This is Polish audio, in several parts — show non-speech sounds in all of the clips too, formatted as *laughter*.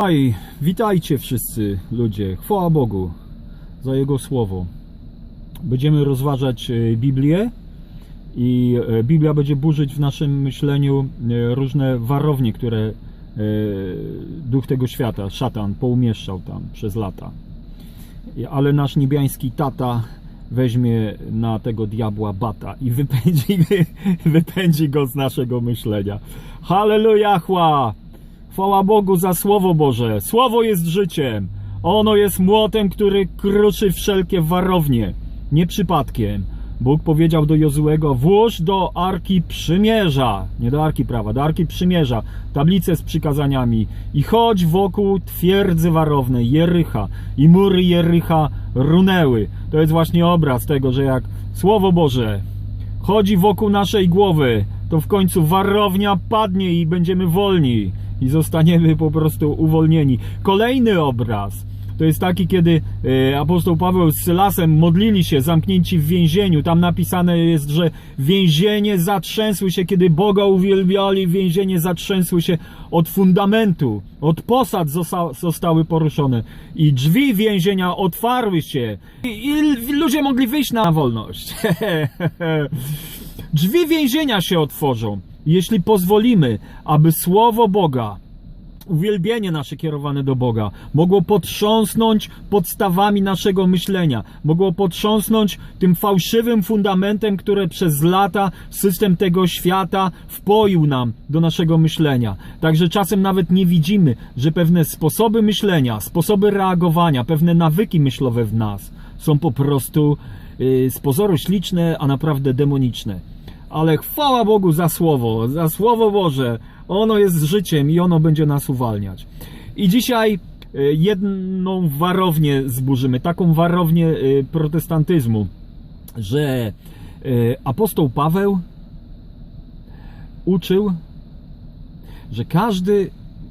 Hej, witajcie wszyscy ludzie. Chwała Bogu za Jego słowo. Będziemy rozważać e, Biblię i e, Biblia będzie burzyć w naszym myśleniu e, różne warownie, które duch tego świata, szatan, poumieszczał tam przez lata. Ale nasz niebiański tata weźmie na tego diabła bata i wypędzi, *laughs* wypędzi go z naszego myślenia. Halleluja, chła! Chwała Bogu za Słowo Boże. Słowo jest życiem. Ono jest młotem, który kruszy wszelkie warownie. Nie przypadkiem. Bóg powiedział do Jozułego, włóż do Arki Przymierza, nie do Arki Prawa, do Arki Przymierza, tablicę z przykazaniami i chodź wokół twierdzy warownej, Jericha i mury Jericha runęły. To jest właśnie obraz tego, że jak Słowo Boże chodzi wokół naszej głowy, to w końcu warownia padnie i będziemy wolni i zostaniemy po prostu uwolnieni. Kolejny obraz to jest taki, kiedy e, apostoł Paweł z Sylasem modlili się, zamknięci w więzieniu. Tam napisane jest, że więzienie zatrzęsły się, kiedy Boga uwielbiali, więzienie zatrzęsły się od fundamentu, od posad zosta- zostały poruszone i drzwi więzienia otwarły się i, i ludzie mogli wyjść na wolność. *laughs* Drzwi więzienia się otworzą, jeśli pozwolimy, aby słowo Boga, uwielbienie nasze kierowane do Boga, mogło potrząsnąć podstawami naszego myślenia, mogło potrząsnąć tym fałszywym fundamentem, które przez lata system tego świata wpoił nam do naszego myślenia. Także czasem nawet nie widzimy, że pewne sposoby myślenia, sposoby reagowania, pewne nawyki myślowe w nas są po prostu z pozoru śliczne, a naprawdę demoniczne ale chwała Bogu za słowo, za słowo Boże. Ono jest życiem i ono będzie nas uwalniać. I dzisiaj e, jedną warownię zburzymy, taką warownię e, protestantyzmu, że apostoł Paweł uczył, że każdy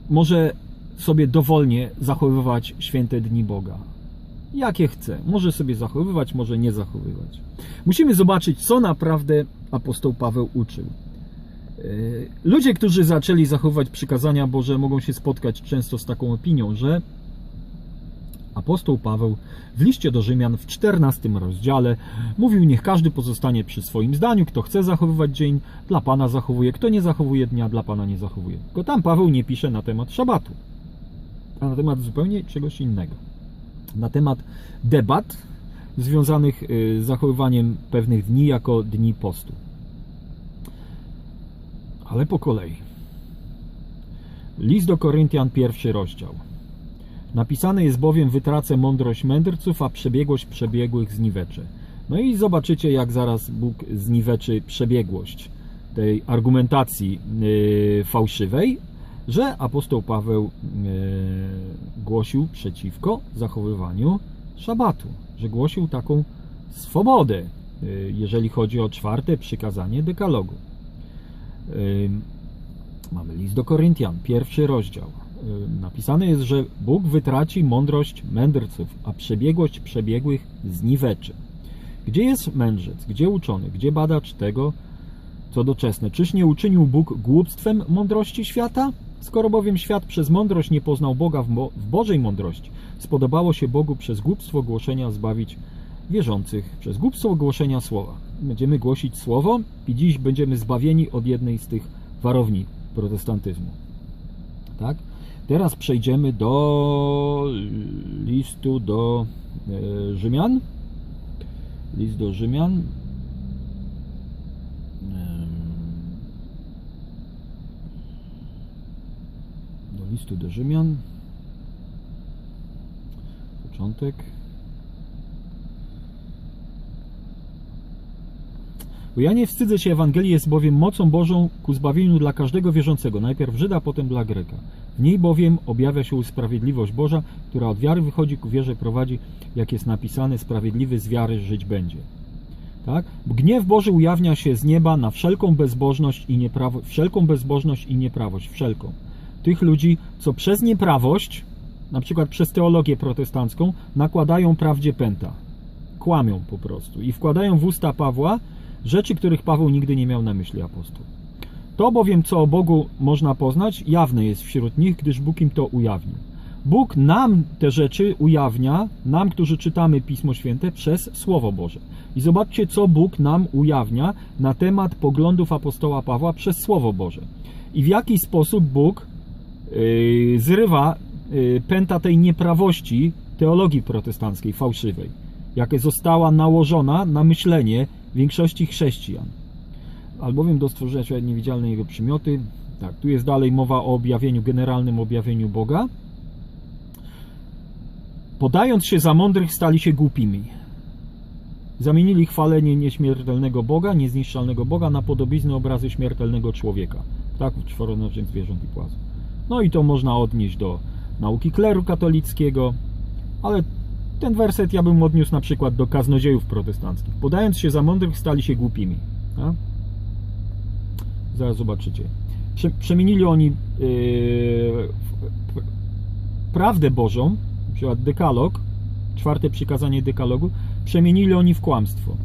może sobie dowolnie zachowywać święte dni Boga jakie chce. Może sobie zachowywać, może nie zachowywać. Musimy zobaczyć, co naprawdę apostoł Paweł uczył. Yy, Ludzie, którzy zaczęli zachowywać przykazania Boże, mogą się spotkać często z taką opinią, że apostoł Paweł w liście do Rzymian w 14 rozdziale mówił: Niech każdy pozostanie przy swoim zdaniu. Kto chce zachowywać dzień, dla Pana zachowuje, kto nie zachowuje dnia, dla Pana nie zachowuje. Tylko tam Paweł nie pisze na temat szabatu, a na temat zupełnie czegoś innego na temat debat związanych y, z zachowywaniem pewnych dni jako dni postu. Ale po kolei. List do Koryntian, pierwszy rozdział. Napisane jest bowiem: Wytracę mądrość mędrców, a przebiegłość przebiegłych zniweczę. No i zobaczycie, jak zaraz Bóg zniweczy przebiegłość tej argumentacji yy, fałszywej, że apostoł Paweł e, głosił przeciwko zachowywaniu szabatu, że głosił taką swobodę, e, jeżeli chodzi o czwarte przykazanie dekalogu. E, mamy list do Koryntian, pierwszy rozdział. E, napisane jest, że Bóg wytraci mądrość mędrców, a przebiegłość przebiegłych zniweczy. Gdzie jest mędrzec? Gdzie uczony? Gdzie badacz tego, co doczesne. Czyż nie uczynił Bóg głupstwem mądrości świata? Skoro bowiem świat przez mądrość nie poznał Boga w, mo- w Bożej mądrości, spodobało się Bogu przez głupstwo głoszenia zbawić wierzących, przez głupstwo głoszenia słowa. Będziemy głosić słowo i dziś będziemy zbawieni od jednej z tych warowni protestantyzmu. Tak? Teraz przejdziemy do listu do e, Rzymian. List do Rzymian, do listu do Rzymian. Początek. Bo ja nie wstydzę się Ewangelii, jest bowiem mocą Bożą ku zbawieniu dla każdego wierzącego, najpierw Żyda, potem dla Greka. W niej bowiem objawia się sprawiedliwość Boża, która od wiary wychodzi ku wierze prowadzi, jak jest napisane, sprawiedliwy z wiary żyć będzie. Tak? Gniew Boży ujawnia się z nieba na wszelką bezbożność i nieprawość, wszelką bezbożność i nieprawość, wszelką. Tych ludzi, co przez nieprawość, na przykład przez teologię protestancką, nakładają prawdzie pęta. Kłamią po prostu i wkładają w usta Pawła rzeczy, których Paweł nigdy nie miał na myśli apostoł. To bowiem, co o Bogu można poznać, jawne jest wśród nich, gdyż Bóg im to ujawnił. Bóg nam te rzeczy ujawnia, nam, którzy czytamy Pismo Święte, przez Słowo Boże. I zobaczcie, co Bóg nam ujawnia na temat poglądów apostoła Pawła przez Słowo Boże. I w jaki sposób Bóg zrywa yy, pęta tej nieprawości teologii protestanckiej, fałszywej, jaka została nałożona na myślenie większości chrześcijan. Albowiem do stworzenia świata niewidzialne jego przymioty. Tak, tu jest dalej mowa o objawieniu, generalnym objawieniu Boga. Podając się za mądrych, stali się głupimi. Zamienili chwalenie nieśmiertelnego Boga, niezniszczalnego Boga na podobizny obrazy śmiertelnego człowieka. Ptaków, czworonożnych zwierząt i płazów. No i to można odnieść do nauki kleru katolickiego, ale ten werset ja bym odniósł na przykład do kaznodziejów protestanckich. Podając się za mądrych, stali się głupimi. A? Zaraz zobaczycie. Prze- Przemienili oni yy, prawdę Bożą, na przykład dekalog, czwarte przykazanie dekalogu, przemienili oni w kłamstwo.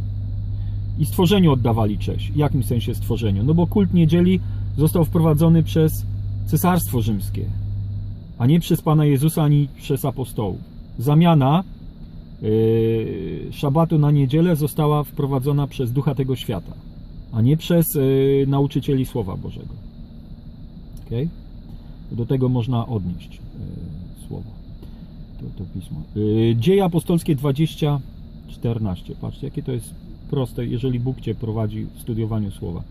I stworzeniu oddawali cześć. W jakim sensie stworzeniu? No bo kult niedzieli został wprowadzony przez Cesarstwo Rzymskie, a nie przez Pana Jezusa, ani przez apostołów. Zamiana yy, szabatu na niedzielę została wprowadzona przez ducha tego świata, a nie przez yy, nauczycieli Słowa Bożego. Okay? Do tego można odnieść yy, słowo, to, to pismo. Dzieje apostolskie 20, 14. Patrzcie, jakie to jest proste, jeżeli Bóg Cię prowadzi w studiowaniu słowa.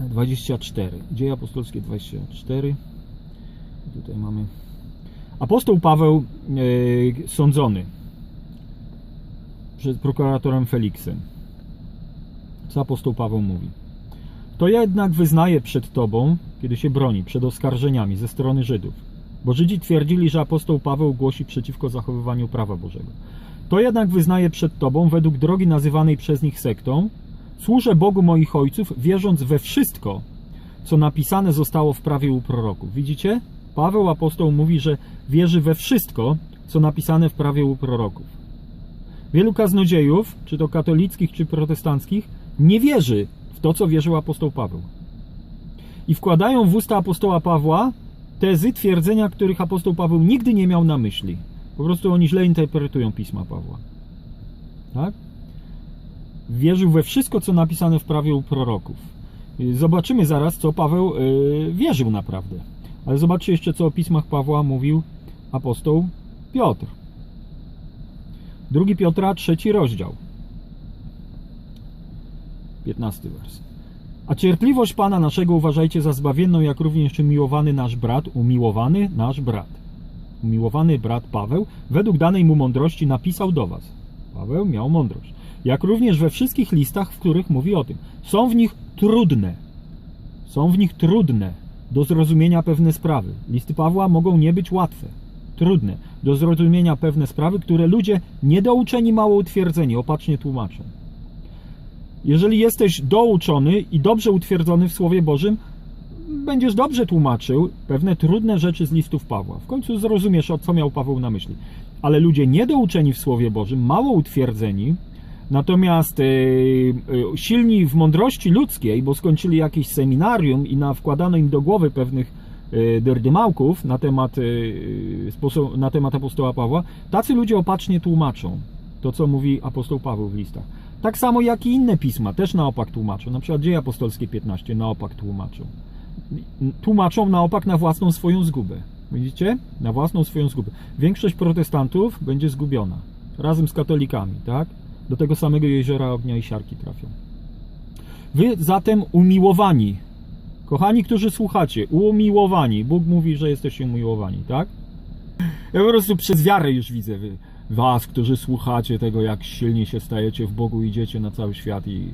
24. Dzieje apostolskie 24. Tutaj mamy. Apostoł Paweł e, sądzony przed prokuratorem Feliksem. Co apostoł Paweł mówi? To jednak wyznaję przed Tobą, kiedy się broni, przed oskarżeniami ze strony Żydów. Bo Żydzi twierdzili, że apostoł Paweł głosi przeciwko zachowywaniu prawa Bożego. To jednak wyznaję przed Tobą, według drogi nazywanej przez nich sektą, służę Bogu moich ojców, wierząc we wszystko, co napisane zostało w prawie u proroków. Widzicie? Paweł apostoł mówi, że wierzy we wszystko, co napisane w prawie u proroków. Wielu kaznodziejów, czy to katolickich, czy protestanckich, nie wierzy w to, co wierzył apostoł Paweł. I wkładają w usta apostoła Pawła tezy, twierdzenia, których apostoł Paweł nigdy nie miał na myśli. Po prostu oni źle interpretują pisma Pawła. Tak? Wierzył we wszystko, co napisane w prawie u proroków. Zobaczymy zaraz, co Paweł yy, wierzył naprawdę. Ale zobaczcie jeszcze, co o pismach Pawła mówił apostoł Piotr. Drugi Piotra, trzeci rozdział. 15 wers. A cierpliwość Pana naszego uważajcie za zbawienną, jak również umiłowany nasz brat, umiłowany nasz brat. Umiłowany brat Paweł, według danej mu mądrości, napisał do was. Paweł miał mądrość. Jak również we wszystkich listach, w których mówi o tym. Są w nich trudne. Są w nich trudne do zrozumienia pewne sprawy. Listy Pawła mogą nie być łatwe, trudne do zrozumienia pewne sprawy, które ludzie niedouczeni, mało utwierdzeni opacznie tłumaczą. Jeżeli jesteś douczony i dobrze utwierdzony w Słowie Bożym, będziesz dobrze tłumaczył pewne trudne rzeczy z listów Pawła. W końcu zrozumiesz, o co miał Paweł na myśli. Ale ludzie niedouczeni w Słowie Bożym, mało utwierdzeni, natomiast e, e, silni w mądrości ludzkiej, bo skończyli jakieś seminarium i na, wkładano im do głowy pewnych e, derdymałków na temat, na temat apostoła Pawła, tacy ludzie opacznie tłumaczą to, co mówi apostoł Paweł w listach. Tak samo jak i inne pisma też na opak tłumaczą. Na przykład Dzieje Apostolskie 15 na opak tłumaczą. Tłumaczą na opak na własną swoją zgubę. Widzicie? Na własną swoją zgubę. Większość protestantów będzie zgubiona. Razem z katolikami, tak? Do tego samego jeziora ognia i siarki trafią. Wy zatem umiłowani, kochani, którzy słuchacie, umiłowani. Bóg mówi, że jesteście umiłowani, tak? Ja po prostu przez wiarę już widzę wy, was, którzy słuchacie tego, jak silnie się stajecie w Bogu, idziecie na cały świat i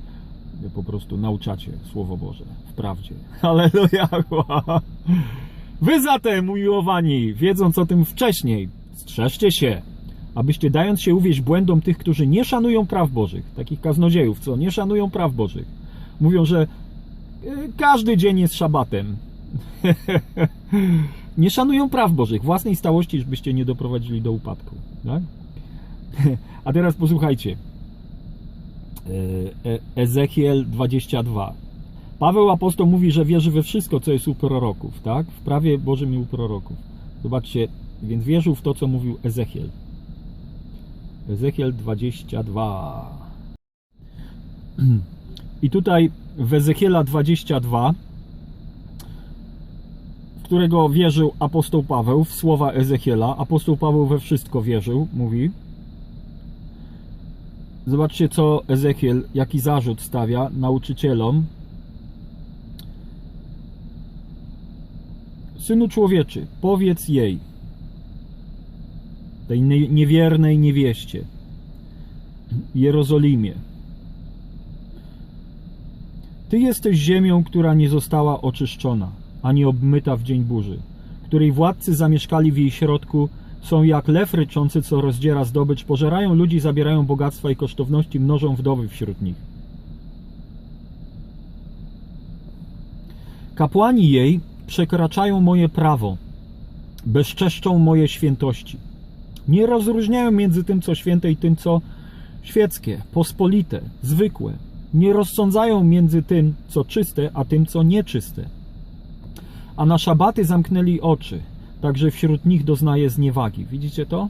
po prostu nauczacie Słowo Boże w prawdzie. *laughs* Halleluja! Wy zatem, umiłowani, wiedząc o tym wcześniej, strzeżcie się, abyście dając się uwieść błędom tych, którzy nie szanują praw Bożych, takich kaznodziejów, co nie szanują praw Bożych, mówią, że e, każdy dzień jest szabatem. *laughs* nie szanują praw Bożych, własnej stałości, żebyście nie doprowadzili do upadku. Tak? *laughs* A teraz posłuchajcie. E- Ezechiel 22. Paweł apostoł mówi, że wierzy we wszystko, co jest u proroków, tak? W prawie Bożym i u proroków. Zobaczcie, więc wierzył w to, co mówił Ezechiel. Ezechiel 22. I tutaj w Ezechiela 22, w którego wierzył apostoł Paweł, w słowa Ezechiela, apostoł Paweł we wszystko wierzył, mówi. Zobaczcie, co Ezechiel, jaki zarzut stawia nauczycielom. Synu człowieczy, powiedz jej, tej nie- niewiernej niewieście, Jerozolimie, Ty jesteś ziemią, która nie została oczyszczona, ani obmyta w dzień burzy, której władcy zamieszkali w jej środku, są jak lew ryczący, co rozdziera zdobycz, pożerają ludzi, zabierają bogactwa i kosztowności, mnożą wdowy wśród nich. Kapłani jej przekraczają moje prawo, bezczeszczą moje świętości. Nie rozróżniają między tym, co święte i tym, co świeckie, pospolite, zwykłe. Nie rozsądzają między tym, co czyste, a tym, co nieczyste. A na szabaty zamknęli oczy, także wśród nich doznaje zniewagi. Widzicie to?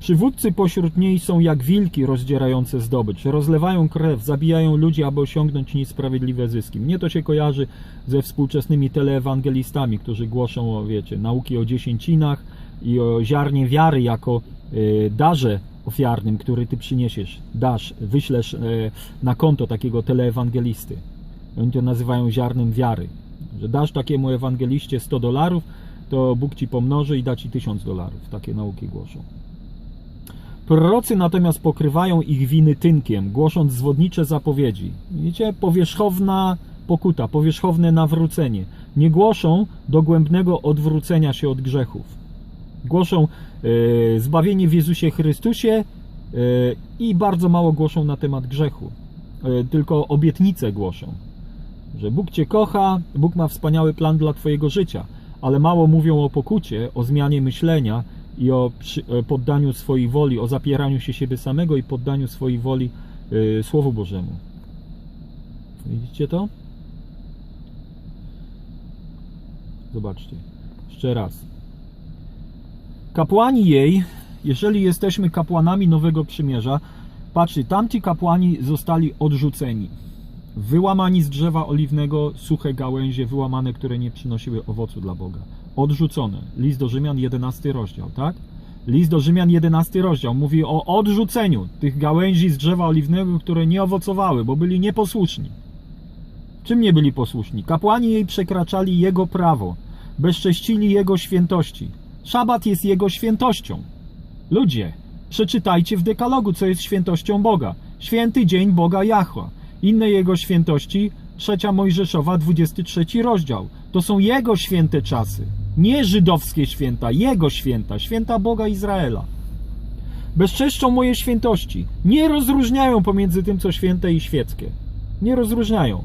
Przywódcy pośród niej są jak wilki rozdzierające zdobycz. Rozlewają krew, zabijają ludzi, aby osiągnąć niesprawiedliwe zyski. Mnie to się kojarzy ze współczesnymi teleewangelistami, którzy głoszą, o, wiecie, nauki o dziesięcinach i o ziarnie wiary jako y, darze ofiarnym, który ty przyniesiesz, dasz, wyślesz e, na konto takiego teleewangelisty. Oni to nazywają ziarnem wiary. Że dasz takiemu ewangeliście 100 dolarów, to Bóg ci pomnoży i da ci 1000 dolarów. Takie nauki głoszą. Prorocy natomiast pokrywają ich winy tynkiem, głosząc zwodnicze zapowiedzi. Widzicie, powierzchowna pokuta, powierzchowne nawrócenie. Nie głoszą dogłębnego odwrócenia się od grzechów. Głoszą e, zbawienie w Jezusie Chrystusie e, i bardzo mało głoszą na temat grzechu. E, tylko obietnice głoszą, że Bóg Cię kocha, Bóg ma wspaniały plan dla Twojego życia, ale mało mówią o pokucie, o zmianie myślenia i o e, poddaniu swojej woli, o zapieraniu się siebie samego i poddaniu swojej woli e, Słowu Bożemu. Widzicie to? Zobaczcie. Jeszcze raz. Kapłani jej, jeżeli jesteśmy kapłanami Nowego Przymierza, patrzcie, tamci kapłani zostali odrzuceni. Wyłamani z drzewa oliwnego, suche gałęzie, wyłamane, które nie przynosiły owocu dla Boga. Odrzucone. List do Rzymian, 11 rozdział, tak? List do Rzymian, 11 rozdział mówi o odrzuceniu tych gałęzi z drzewa oliwnego, które nie owocowały, bo byli nieposłuszni. Czym nie byli posłuszni? Kapłani jej przekraczali jego prawo, bezcześcili jego świętości. Szabat jest jego świętością. Ludzie, przeczytajcie w dekalogu, co jest świętością Boga. Święty dzień Boga Jahwa. Inne jego świętości, trzecia Mojżeszowa, 23 rozdział. To są jego święte czasy. Nie żydowskie święta, jego święta, święta Boga Izraela. Bezczeszczą moje świętości. Nie rozróżniają pomiędzy tym, co święte i świeckie. Nie rozróżniają.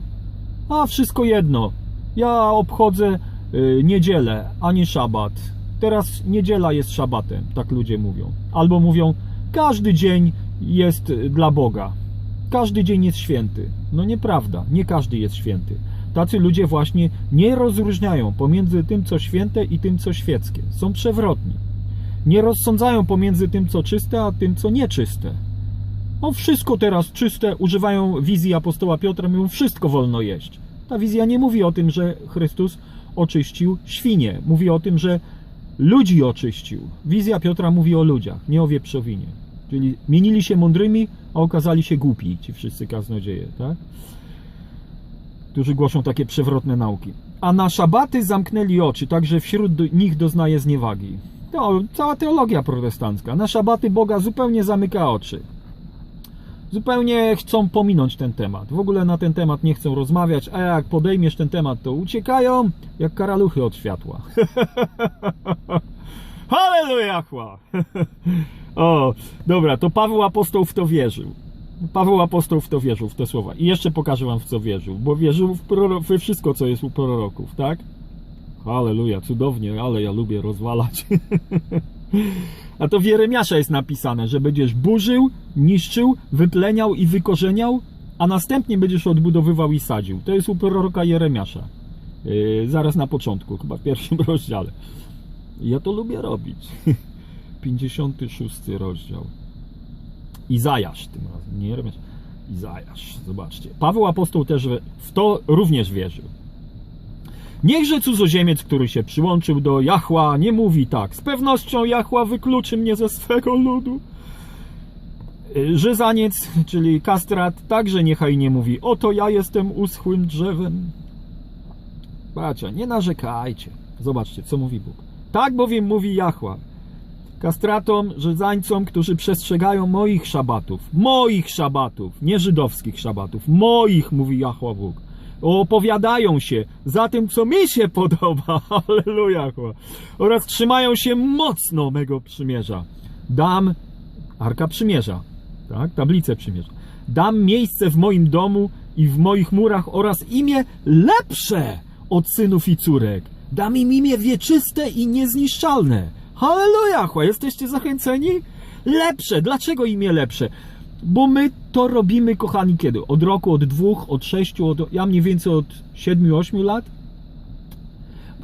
A wszystko jedno. Ja obchodzę y, niedzielę, a nie szabat. Teraz niedziela jest szabatem, tak ludzie mówią. Albo mówią, każdy dzień jest dla Boga. Każdy dzień jest święty. No nieprawda, nie każdy jest święty. Tacy ludzie właśnie nie rozróżniają pomiędzy tym, co święte i tym, co świeckie. Są przewrotni. Nie rozsądzają pomiędzy tym, co czyste, a tym, co nieczyste. No wszystko teraz czyste, używają wizji apostoła Piotra, mówią, wszystko wolno jeść. Ta wizja nie mówi o tym, że Chrystus oczyścił świnie. Mówi o tym, że ludzi oczyścił. Wizja Piotra mówi o ludziach, nie o wieprzowinie. Czyli mienili się mądrymi, a okazali się głupi, ci wszyscy kaznodzieje, tak? Którzy głoszą takie przewrotne nauki. A na szabaty zamknęli oczy, także wśród nich doznaje zniewagi. To cała teologia protestancka. Na szabaty Boga zupełnie zamyka oczy. Zupełnie chcą pominąć ten temat. W ogóle na ten temat nie chcą rozmawiać, a jak podejmiesz ten temat, to uciekają jak karaluchy od światła. *laughs* Halleluja! chła! *laughs* o, dobra, to Paweł Apostoł w to wierzył. Paweł Apostoł w to wierzył, w te słowa. I jeszcze pokażę wam w co wierzył, bo wierzył w wszystko, co jest u proroków, tak? Halleluja, cudownie, ale ja lubię rozwalać. *laughs* A to w Jeremiasza jest napisane, że będziesz burzył, niszczył, wypleniał i wykorzeniał, a następnie będziesz odbudowywał i sadził. To jest u proroka Jeremiasza. Yy, zaraz na początku, chyba w pierwszym *laughs* rozdziale. Ja to lubię robić. *laughs* 56 rozdział. Izajasz tym razem, nie Jeremiasz. Izajasz, zobaczcie. Paweł apostoł też w to również wierzył. Niechże cudzoziemiec, który się przyłączył do Jahła, nie mówi tak. Z pewnością Jahła wykluczy mnie ze swego ludu. Żyzaniec, czyli kastrat, także niechaj nie mówi, oto ja jestem uschłym drzewem. Bracia, nie narzekajcie. Zobaczcie, co mówi Bóg. Tak bowiem mówi Jahła. Kastratom, Żyzańcom, którzy przestrzegają moich szabatów. Moich szabatów, nie żydowskich szabatów. Moich, mówi Jahła Bóg. Opowiadają się za tym, co mi się *laughs* podoba. Halleluja. Jahła. Oraz trzymają się mocno mego przymierza. Dam Arka Przymierza, tak? Tablicę Przymierza. Dam miejsce w moim domu i w moich murach oraz imię lepsze od synów i córek. Dam im imię wieczyste i niezniszczalne. Halleluja! Jesteście zachęceni? Lepsze. Dlaczego imię lepsze? Bo my to robimy, kochani, kiedy? Od roku, od dwóch, od sześciu, od, ja mniej więcej od siedmiu, ośmiu lat?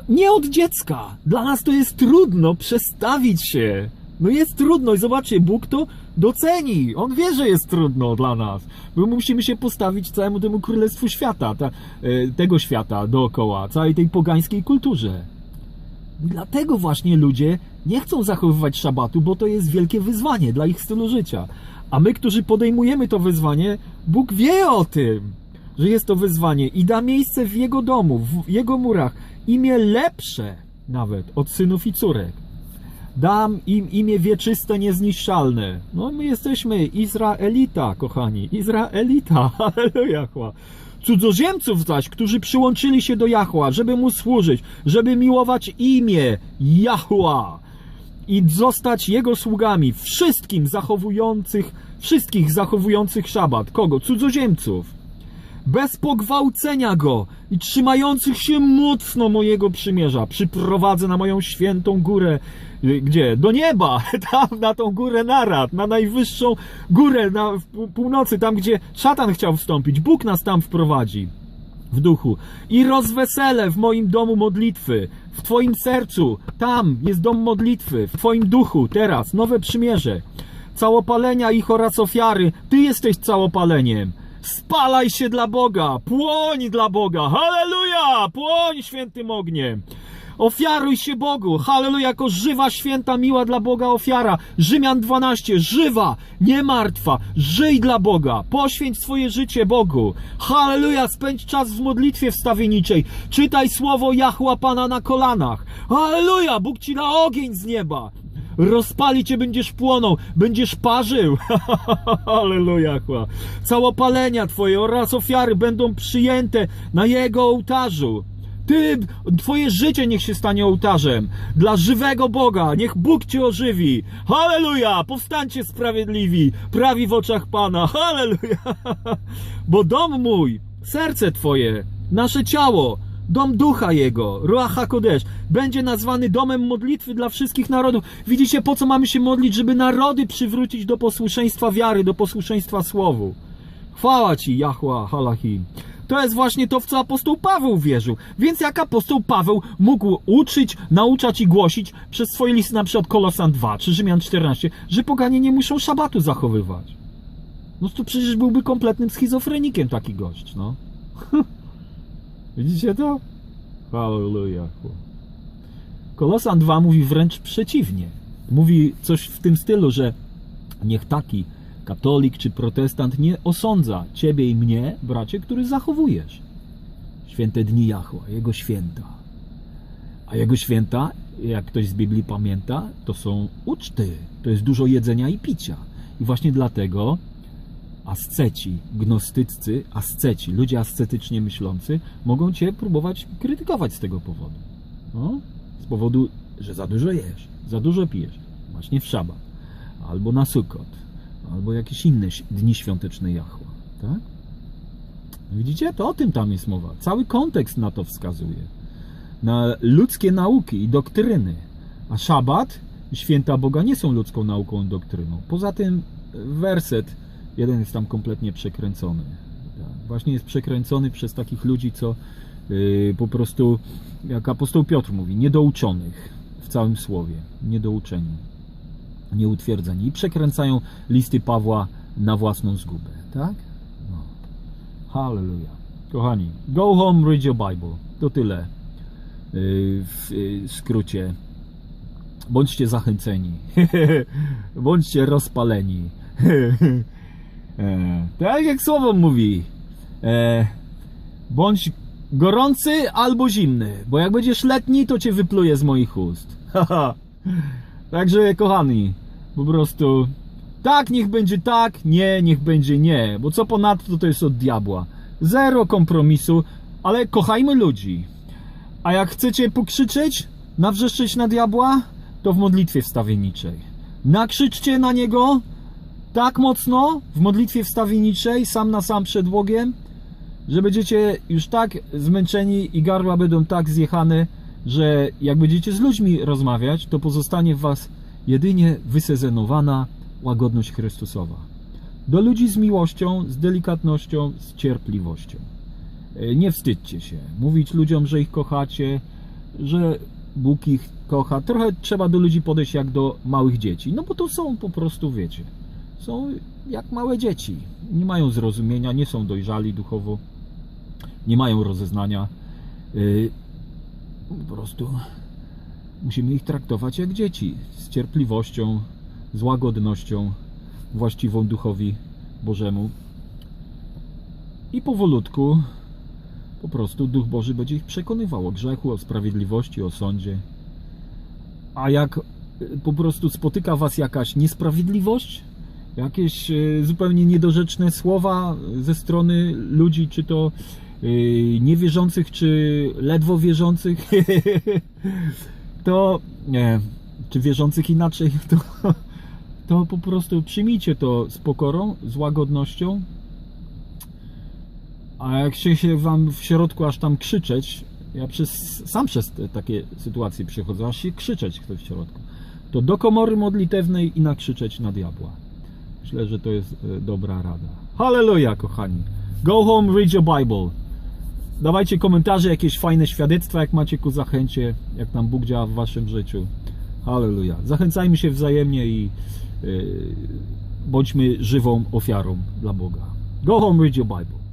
Nie od dziecka. Dla nas to jest trudno przestawić się. No jest trudno i zobaczcie, Bóg to doceni. On wie, że jest trudno dla nas. My musimy się postawić całemu temu królestwu świata, ta, e, tego świata dookoła, całej tej pogańskiej kulturze. Dlatego właśnie ludzie nie chcą zachowywać szabatu, bo to jest wielkie wyzwanie dla ich stylu życia. A my, którzy podejmujemy to wyzwanie, Bóg wie o tym, że jest to wyzwanie i da miejsce w Jego domu, w Jego murach, imię lepsze nawet od synów i córek. Dam im imię wieczyste, niezniszczalne. No my jesteśmy Izraelita, kochani. Izraelita. *laughs* Halleluja. chła. Cudzoziemców zaś, którzy przyłączyli się do Jahła, żeby mu służyć, żeby miłować imię Jahła i zostać jego sługami, wszystkim zachowujących, wszystkich zachowujących szabat. Kogo? Cudzoziemców bez pogwałcenia go i trzymających się mocno mojego przymierza. Przyprowadzę na moją świętą górę. Y, Gdzie? Do nieba! *laughs* Tam, na tą górę narad, na najwyższą górę na w pół- północy, tam gdzie szatan chciał wstąpić. Bóg nas tam wprowadzi w duchu. I rozweselę w moim domu modlitwy, w Twoim sercu, tam jest dom modlitwy, w Twoim duchu, teraz, nowe przymierze. Całopalenia ich oraz ofiary, Ty jesteś całopaleniem. Spalaj się dla Boga, płoń dla Boga, halleluja, płoń świętym ogniem. Ofiaruj się Bogu, halleluja, jako żywa, święta, miła dla Boga ofiara. Rzymian 12, żywa, nie martwa, żyj dla Boga, poświęć swoje życie Bogu. Halleluja, spędź czas w modlitwie wstawienniczej, czytaj słowo Jahła Pana na kolanach. Halleluja, Bóg ci da ogień z nieba. Rozpali cię, będziesz płonął, będziesz parzył. *laughs* Halleluja, chła. Całopalenia twoje oraz ofiary będą przyjęte na jego ołtarzu. Ty, twoje życie niech się stanie ołtarzem dla żywego Boga. Niech Bóg cię ożywi. Halleluja! Powstańcie sprawiedliwi, prawi w oczach Pana. *laughs* Halleluja! Bo dom mój, serce twoje, nasze ciało, dom ducha jego, Ruach HaKodesh, będzie nazwany domem modlitwy dla wszystkich narodów. Widzicie, po co mamy się modlić? Żeby narody przywrócić do posłuszeństwa wiary, do posłuszeństwa słowu. Chwała Ci, Jahła, Halachim. To jest właśnie to, w co apostoł Paweł wierzył. Więc jak apostoł Paweł mógł uczyć, nauczać i głosić przez swoje listy, na przykład Kolosan 2 czy Rzymian 14, że poganie nie muszą szabatu zachowywać? No to przecież byłby kompletnym schizofrenikiem taki gość, no. *laughs* Widzicie to? Halleluja. Kolosan 2 mówi wręcz przeciwnie. Mówi coś w tym stylu, że niech taki katolik czy protestant nie osądza ciebie i mnie, bracie, który zachowujesz święte dni Jahła, jego święta. A jego święta, jak ktoś z Biblii pamięta, to są uczty, to jest dużo jedzenia i picia. I właśnie dlatego asceci, gnostyccy, asceci, ludzie ascetycznie myślący, mogą cię próbować krytykować z tego powodu. No, z powodu, że za dużo jesz, za dużo pijesz, właśnie w szabat, albo na Sukot, albo jakieś inne dni świąteczne Jahła, tak? Widzicie? To o tym tam jest mowa. Cały kontekst na to wskazuje. Na ludzkie nauki i doktryny. A szabat, święta Boga nie są ludzką nauką i doktryną. Poza tym werset jeden jest tam kompletnie przekręcony. Tak. Właśnie jest przekręcony przez takich ludzi, co y, po prostu, jak apostoł Piotr mówi, niedouczonych w całym słowie, niedouczeni, nieutwierdzeni i przekręcają listy Pawła na własną zgubę, tak? No. Hallelujah. Kochani, go home, read your Bible. To tyle. Yy, W yy, skrócie. Bądźcie zachęceni. *laughs* Bądźcie rozpaleni. *laughs* Tak jak słowo mówi. E, Bądź gorący albo zimny, bo jak będziesz letni, to cię wypluje z moich ust. *laughs* Także kochani, po prostu tak, niech będzie tak, nie, niech będzie nie, bo co ponadto to jest od diabła. Zero kompromisu, ale kochajmy ludzi. A jak chcecie pokrzyczeć, nawrzeszczeć na diabła, to w modlitwie wstawienniczej. Nakrzyczcie na niego tak mocno w modlitwie wstawienniczej, sam na sam przed Bogiem, że będziecie już tak zmęczeni i gardła będą tak zjechane, że jak będziecie z ludźmi rozmawiać, to pozostanie w was jedynie wysezenowana łagodność Chrystusowa. Do ludzi z miłością, z delikatnością, z cierpliwością. E, Nie wstydźcie się. Mówić ludziom, że ich kochacie, że Bóg ich kocha. Trochę trzeba do ludzi podejść jak do małych dzieci. No bo to są po prostu, wiecie, są jak małe dzieci. Nie mają zrozumienia, nie są dojrzali duchowo, nie mają rozeznania. Yy, Po prostu musimy ich traktować jak dzieci. Z cierpliwością, z łagodnością, właściwą duchowi Bożemu. I powolutku po prostu Duch Boży będzie ich przekonywał o grzechu, o sprawiedliwości, o sądzie. A jak y, po prostu spotyka Was jakaś niesprawiedliwość, jakieś y, zupełnie niedorzeczne słowa ze strony ludzi, czy to y, niewierzących, czy ledwo wierzących, *laughs* to nie, czy wierzących inaczej, *laughs* to, to po prostu przyjmijcie to z pokorą, z łagodnością. A jak się, się wam w środku aż tam krzyczeć, ja przez, sam przez te takie sytuacje przechodzę, aż się krzyczeć chce w środku, to do komory modlitewnej i nakrzyczeć na diabła. Myślę, że to jest e, dobra rada. Hallelujah, kochani. Go home, read your Bible. Dawajcie komentarze, jakieś fajne świadectwa, jak macie ku zachęcie, jak tam Bóg działa w waszym życiu. Hallelujah. Zachęcajmy się wzajemnie i yy, bądźmy żywą ofiarą dla Boga. Go home, read your Bible.